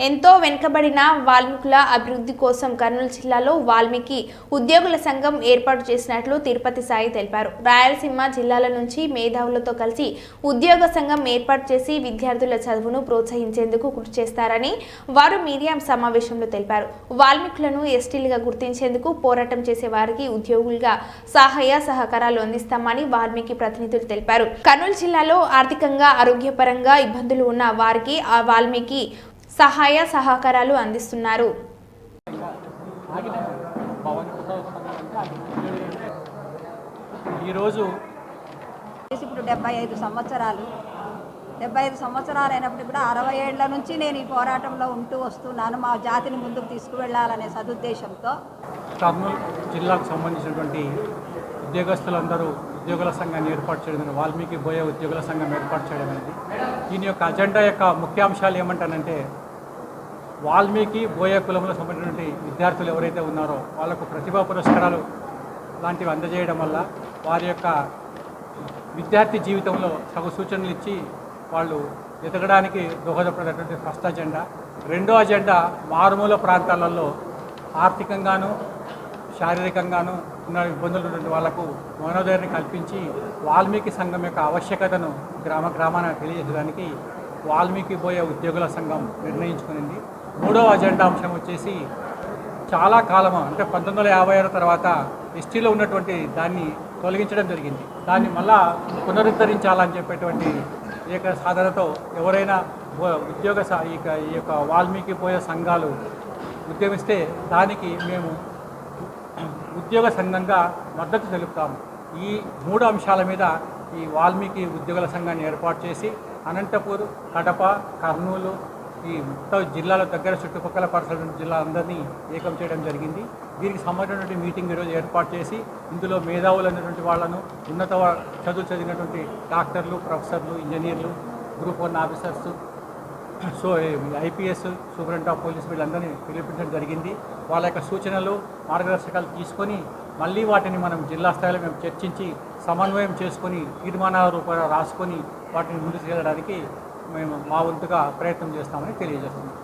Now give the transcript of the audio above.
ఎంతో వెనుకబడిన వాల్మీకుల అభివృద్ధి కోసం కర్నూలు జిల్లాలో వాల్మీకి ఉద్యోగుల సంఘం ఏర్పాటు చేసినట్లు తిరుపతి సాయి తెలిపారు. రాయలసీమ జిల్లాల నుంచి మేధావులతో కలిసి ఉద్యోగ సంఘం ఏర్పాటు చేసి విద్యార్థుల చదువును ప్రోత్సహించేందుకు కృషి చేస్తారని వారు మీడియా సమావేశంలో తెలిపారు. వాల్మీకులను ఎస్టీలుగా గుర్తించేందుకు పోరాటం చేసే వారికి ఉద్యోగులుగా సహాయ సహకారాలు అందిస్తామని వాల్మీకి ప్రతినిధులు తెలిపారు. కర్నూలు జిల్లాలో ఆర్థికంగా ఆరోగ్యపరంగా ఇబ్బందులు ఉన్న వారికి ఆ వాల్మీకి సహాయ సహకారాలు అందిస్తున్నారు. ఈరోజు ఇప్పుడు డెబ్బై ఐదు సంవత్సరాలు. డెబ్బై ఐదు సంవత్సరాలు అయినప్పుడు కూడా అరవై ఏళ్ళ నుంచి నేను ఈ పోరాటంలో ఉంటూ వస్తున్నాను. మా జాతిని ముందుకు తీసుకువెళ్ళాలనే సదుద్దేశంతో. కర్నూలు జిల్లాకు సంబంధించినటువంటి ఉద్యోగస్తులందరూ ఉద్యోగుల సంఘాన్ని ఏర్పాటు చేయడం వాల్మీకి బోయ ఉద్యోగుల సంఘం ఏర్పాటు చేయడం అనేది దీని యొక్క అజెండా యొక్క ముఖ్యాంశాలు ఏమంటానంటే వాల్మీకి బోయ కులంలో సంబంధించినటువంటి విద్యార్థులు ఎవరైతే ఉన్నారో వాళ్ళకు ప్రతిభా పురస్కారాలు లాంటివి అందజేయడం వల్ల వారి యొక్క విద్యార్థి జీవితంలో సగు సూచనలు ఇచ్చి వాళ్ళు ఎదగడానికి దోహదపడేటువంటి ఫస్ట్ అజెండా. రెండో అజెండా మారుమూల ప్రాంతాలలో ఆర్థికంగాను శారీరకంగాను ఉన్న ఇబ్బందులు ఉన్నటువంటి వాళ్ళకు మనోధైర్యాన్ని కల్పించి వాల్మీకి సంఘం యొక్క ఆవశ్యకతను గ్రామ గ్రామాన తెలియజేయడానికి వాల్మీకి పోయే ఉద్యోగుల సంఘం నిర్ణయించుకునింది. మూడో అజెండా అంశం వచ్చేసి చాలా కాలం అంటే పంతొమ్మిది వందల యాభై ఆరు తర్వాత ఎస్టీలో ఉన్నటువంటి దాన్ని తొలగించడం జరిగింది. దాన్ని మళ్ళా పునరుద్ధరించాలని చెప్పేటువంటి ఏక సాధనతో ఎవరైనా ఉద్యోగ ఈ యొక్క- ఈ యొక్క వాల్మీకి పోయే సంఘాలు ఉద్యమిస్తే దానికి మేము ఉద్యోగ సంఘంగా మద్దతు తెలుపుతాము. ఈ మూడు అంశాల మీద ఈ వాల్మీకి ఉద్యోగుల సంఘాన్ని ఏర్పాటు చేసి అనంతపూర్ కడప కర్నూలు ఈ మొత్తం జిల్లాల దగ్గర చుట్టుపక్కల పరిసర జిల్లాలందరినీ ఏకం చేయడం జరిగింది. దీనికి సంబంధించినటువంటి మీటింగ్ ఈరోజు ఏర్పాటు చేసి ఇందులో మేధావులు అనేటువంటి వాళ్ళను ఉన్నత చదువు చదివినటువంటి డాక్టర్లు ప్రొఫెసర్లు ఇంజనీర్లు group one officers so IPS superintendent of police వీళ్ళందరినీ పిలిపించడం జరిగింది. వాళ్ళ యొక్క సూచనలు మార్గదర్శకాలు తీసుకొని మళ్ళీ వాటిని మనం జిల్లా స్థాయిలో మేము చర్చించి సమన్వయం చేసుకొని తీర్మానాల రూపంలో రాసుకొని వాటిని ముందుకు వెళ్ళడానికి మేము మా వంతుగా ప్రయత్నం చేస్తామని తెలియజేస్తున్నాం.